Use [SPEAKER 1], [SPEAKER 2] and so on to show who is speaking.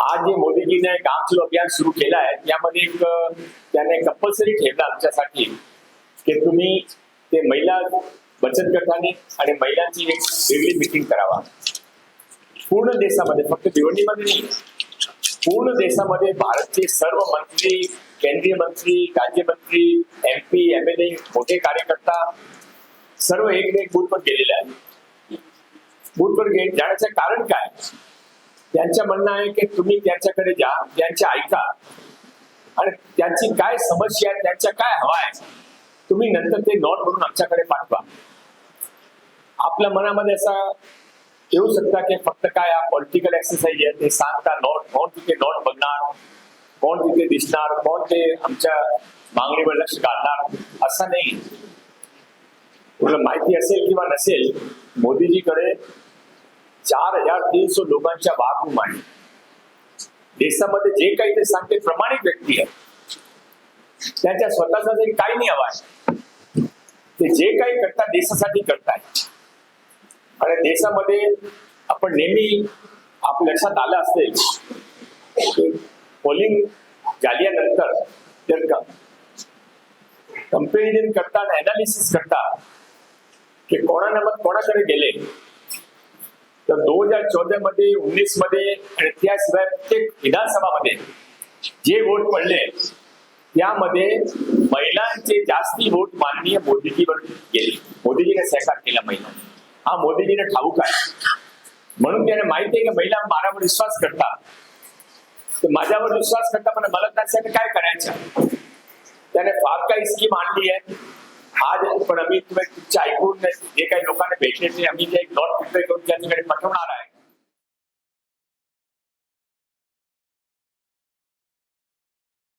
[SPEAKER 1] आज जे मोदीजीने काम चलो अभियान सुरू केलं आहे त्यामध्ये एक त्याने कंपल्सरी ठेवलं आमच्यासाठी की तुम्ही ते महिला बचत गटाने आणि महिलांची एक वेगळी मिटिंग करावा. पूर्ण देशामध्ये फक्त भिवंडीमध्ये नाही पूर्ण देशामध्ये भारतचे सर्व मंत्री केंद्रीय मंत्री राज्यमंत्री M P M L A मोठे कार्यकर्ता सर्व एक एक बूथवर गेलेले आहेत. बूथवर गे जाण्याचं कारण काय? त्यांचं म्हणणं आहे की तुम्ही त्यांच्याकडे जा त्यांचे ऐका. आणि त्यांची काय समस्या आहे त्यांच्या काय हवा आहे तुम्ही नंतर ते नोट म्हणून आमच्याकडे पाठवा. आपल्या मनामध्ये असा येऊ शकता की फक्त काय पॉलिटिकल एक्सरसाइज आहे ते सांगता नोट कोण तिथे नोट बघणार कोण तिथे दिसणार कोण ते आमच्या मागणीवर लक्ष घालणार असं नाही. तुला माहिती असेल किंवा नसेल मोदीजीकडे चार हजार तीनशे लोकांच्या वाघ आहे देशामध्ये जे काही ते सांगते प्रमाणित व्यक्ती आहे त्यांच्या स्वतःचा जे काही नियम आहे. ते जे काही करतात देशासाठी करताय आणि देशामध्ये आपण नेहमी आपल्या लक्षात आलं असेल पोलिंग झाल्यानंतर जर का कंपेरिजन करता अनालिसिस करता की कोणा मग कोणाकडे गेले तर दोन हजार चौदा मध्ये उन्नीसमध्ये आणि त्याशिवाय प्रत्येक विधानसभामध्ये जे वोट पडले त्यामध्ये महिलांचे जास्ती वोट माननीय मोदीजीवर गेले. मोदीजीने सहकार केला महिला हा मोदीजीने ठाऊक आहे. म्हणून त्याने माहिती आहे की महिला माझ्यावर विश्वास करतात. तर माझ्यावर विश्वास करता पण मला त्यासाठी काय करायचं? त्याने फार काही स्कीम आणली आहे. आज पण आम्ही तुम्ही तुमच्या ऐकून जे काही लोकांना भेटले ते आम्ही ते एक डॉट प्रिपेअर करून त्यांच्याकडे पाठवणार आहे.